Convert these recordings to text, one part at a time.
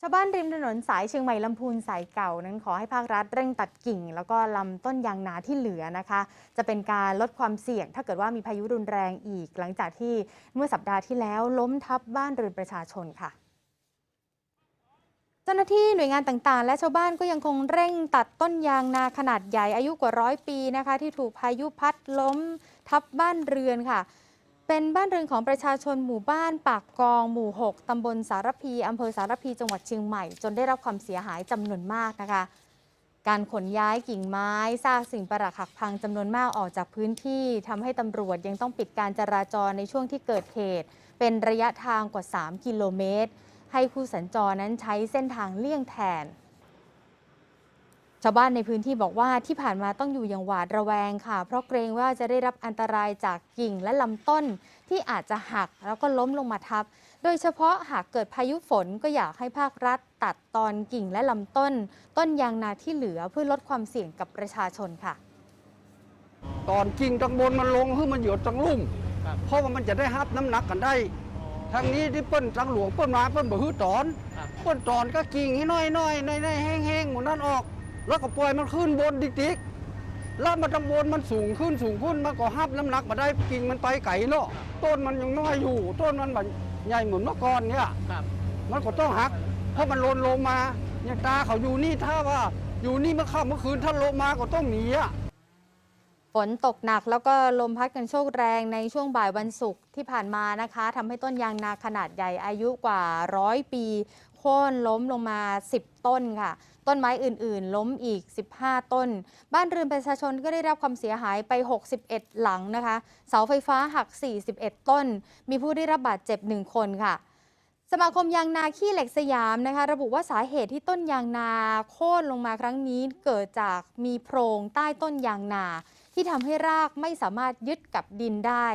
ชาวบ้านริมถนนสายเชียงใหม่ลำพูนสายเก่านั้นขอให้ภาครัฐเร่งตัดกิ่ง แล้วก็ลำต้นยางนาที่เหลือนะคะ จะเป็นการลดความเสี่ยง ถ้าเกิดว่ามีพายุรุนแรงอีก หลังจากที่เมื่อสัปดาห์ที่แล้วล้มทับบ้านเรือนประชาชนค่ะเจ้าหน้าที่หน่วยงานต่างๆ และชาวบ้านก็ยังคงเร่งตัดต้นยางนาขนาดใหญ่อายุกว่าร้อยปีนะคะ ที่ถูกพายุพัดล้มทับบ้านเรือนค่ะ เป็นบ้านเรือนของประชาชนหมู่บ้านปากกองหมู่ 6 ตำบลสารพี อำเภอสารพี จังหวัดเชียงใหม่ จนได้รับความเสียหายจำนวนมากนะคะ การขนย้ายกิ่งไม้ซากสิ่งประหลาดหักพังจำนวนมากออกจากพื้นที่ทำให้ตำรวจยังต้องปิดการจราจรในช่วงที่เกิดเหตุ เป็นระยะทางกว่า 3 กิโลเมตร ให้ผู้สัญจรนั้นใช้เส้นทางเลี่ยงแทน ชาวบ้านในพื้นที่บอกว่าที่ผ่านมาต้องอยู่อย่างหวาดระแวงค่ะ เพราะเกรงว่าจะได้รับอันตรายจากกิ่งและลำต้น ที่อาจจะหักแล้วก็ล้มลงมาทับ โดยเฉพาะหากเกิดพายุฝนก็อยากให้ภาครัฐ ตัดตอนกิ่งและลำต้น ต้นยางนาที่เหลือเพื่อลดความเสี่ยงกับประชาชนค่ะ ตอนกิ่งตังบนมันลงให้มันหยดตังลุ่มเพราะว่ามันจะได้ฮับน้ำหนักกันได้ทางนี้ที่เปิ้นตังหลวงเปิ้นมาเปิ้นบ่ฮื้อตอนเปิ้นตอนก็กิ่งให้น้อยน้อยในในแห้งแห้งหมดนั่นออก แล้วก็ปล่อยมันขึ้นบนดิกดิกแล้วมันตังบนมันสูงขึ้นสูงขึ้นมันก็ฮับน้ำหนักมาได้กิ่งมันไปไกลเนาะต้นมันยังน้อยอยู่ ต้นมันแบบใหญ่เหมือนเมื่อก่อนเนี่ยครับมันก็ต้องหัก เพราะมันโลนลงมาอย่างตาเขาอยู่นี่ถ้าว่าอยู่นี่เมื่อค่ำเมื่อคืนถ้าลงมาก็ต้องหนีอะฝนตกหนักแล้วก็ลมพัดกันโชกแรงในช่วงบ่ายวันศุกร์ที่ผ่านมานะคะทำให้ต้นยางนาขนาดใหญ่อายุกว่าร้อยปีโค่นล้มลงมา 10 ต้นค่ะ ต้นไม้อื่นๆ ล้มอีก 15 ต้น บ้านเรือนประชาชนก็ได้รับความเสียหายไป 61 หลังนะคะ เสาไฟฟ้าหัก 41 ต้น มีผู้ได้รับบาดเจ็บ 1 คนค่ะสมาคมยางนาขี้เหล็กสยามนะคะ ระบุว่าสาเหตุที่ต้นยางนาโค่นลงมาครั้งนี้เกิดจากมีโพรงใต้ต้นยางนา ที่ทำให้รากไม่สามารถยึดกับดินได้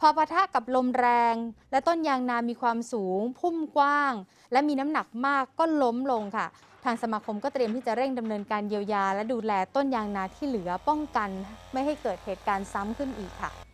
พอปะทะกับลมแรง และต้นยางนามีความสูง พุ่มกว้าง และมีน้ำหนักมากก็ล้มลงค่ะ ทางสมาคมก็เตรียมที่จะเร่งดำเนินการเยียวยา และดูแลต้นยางนาที่เหลือป้องกัน ไม่ให้เกิดเหตุการณ์ซ้ำขึ้นอีกค่ะ